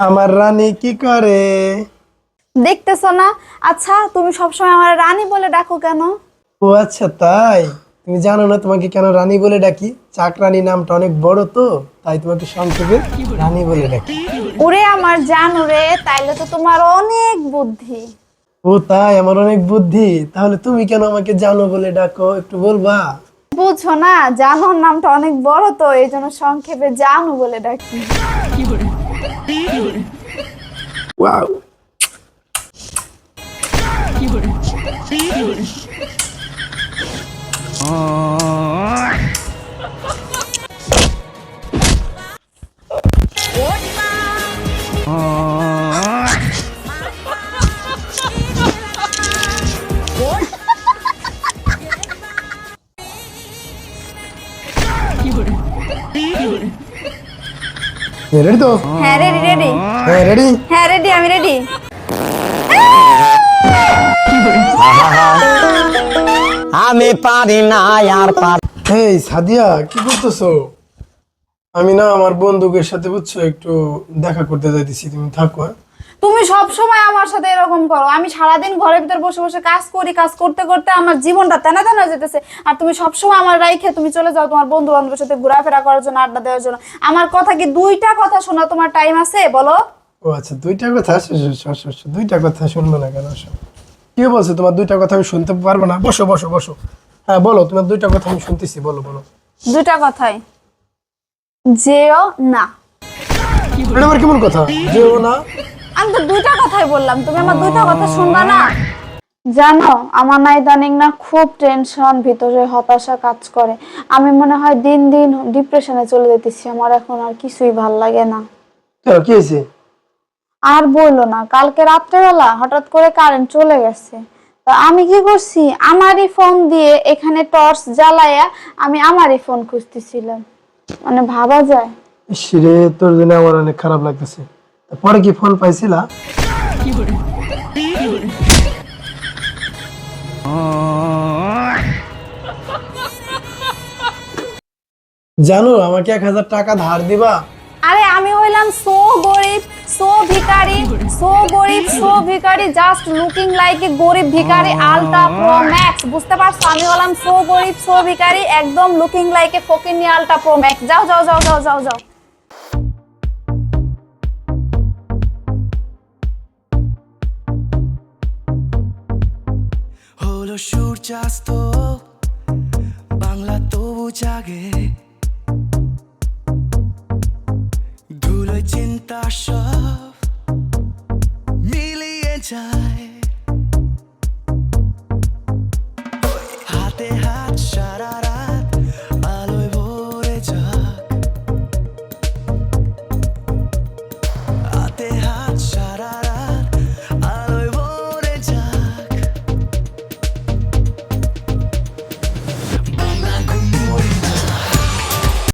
আমার রানী কি করে? দেখতেছো না? আচ্ছা তুমি সবসময় আমার রানী বলে ডাকো কেন? ও আচ্ছা তাই? তুমি জানো না তোমাকে কেন রানী বলে ডাকি? চাকরানী নামটা অনেক বড় তো তাই তোমাকে সংক্ষেপে রানী বলে ডাকি। ওরে আমার জানো রে তাইলে তো তোমার অনেক বুদ্ধি। ও তাই আমার অনেক বুদ্ধি। তাহলে তুমি কেন আমাকে জানো বলে ডাকো? একটু বলবা? বুঝছ না জানোর নামটা অনেক বড় তো এই জন্য সংক্ষেপে জানো বলে ডাকি। wow. Oh. রেডি তো হ্যাঁ রেডি রেডি হ্যাঁ রেডি হ্যাঁ রেডি আমি রেডি আমি পারি না আর পার এই সাদিয়া কি করতেছো? আমি না আমার বন্ধুকের সাথে বুঝছ একটু দেখা করতে যাইতেছি তুমি থাকো হ্যাঁ? তুমি সব সময় আমার সাথে এরকম করো। আমি সারাদিন ঘরের ভিতর বসে বসে কাজ করি কাজ করতে করতে আমার জীবনটা তেনা তেনা যেতেছে। আর তুমি সব সময় আমার রাইখে তুমি চলে যাও তোমার বন্ধু বান্ধবের সাথে ঘোরাফেরা করার জন্য আড্ডা দেওয়ার জন্য। আমার কথা কি দুইটা কথা শোনা তোমার টাইম আছে? বলো। ও আচ্ছা দুইটা কথা শো, শো, শো, দুইটা কথা শুনব না কেন। কে বলছে তোমার দুইটা কথা আমি শুনতে পারব না? বসো বসো বসো। হ্যাঁ বলো তোমার দুইটা কথা আমি শুনতেছি বলো বলো। দুইটা কথাই। যেও না। এটা আবার কেমন কথা? যেও না। আমি তো দুইটা কথাই বললাম তুমি আমার দুইটা কথা শুনবা না? জানো আমার না ইদানিং না খুব টেনশন ভিতরে হতাশা কাজ করে। আমি মনে হয় দিন দিন ডিপ্রেশনে চলে যেতেছি আমার এখন আর কিছুই ভালো লাগে না। কেন কি হয়েছে? আর বলল না কালকে রাত্রেবেলা হঠাৎ করে কারেন্ট চলে গেছে। তো আমি কি করছি? আমারই ফোন দিয়ে এখানে টর্চ জ্বালায়া আমি আমারই ফোন খুঁজতেছিলাম। মানে ভাবা যায়। তোর জন্য আমার অনেক খারাপ লাগতেছে। পরে কি ফোন পাইছিলা? জানো, আমাকে এক হাজার টাকা ধার দিবা? আরে, আমি হইলাম সো গরিব, সো ভিখারি, সো গরিব, সো ভিখারি জাস্ট লুকিং লাইক এ গরিব ভিখারি আলট্রা প্রো ম্যাক্স বুঝতে পারছ? আমি হলাম সো গরিব, সো ভিখারি, একদম লুকিং লাইক এ ফকিনি আলট্রা প্রো ম্যাক্স যাও যাও যাও যাও যাও যাও। সূর্যাস্ত বাংলা তবু জাগে। ধুলো চিন্তা সব মিলিয়ে যায়।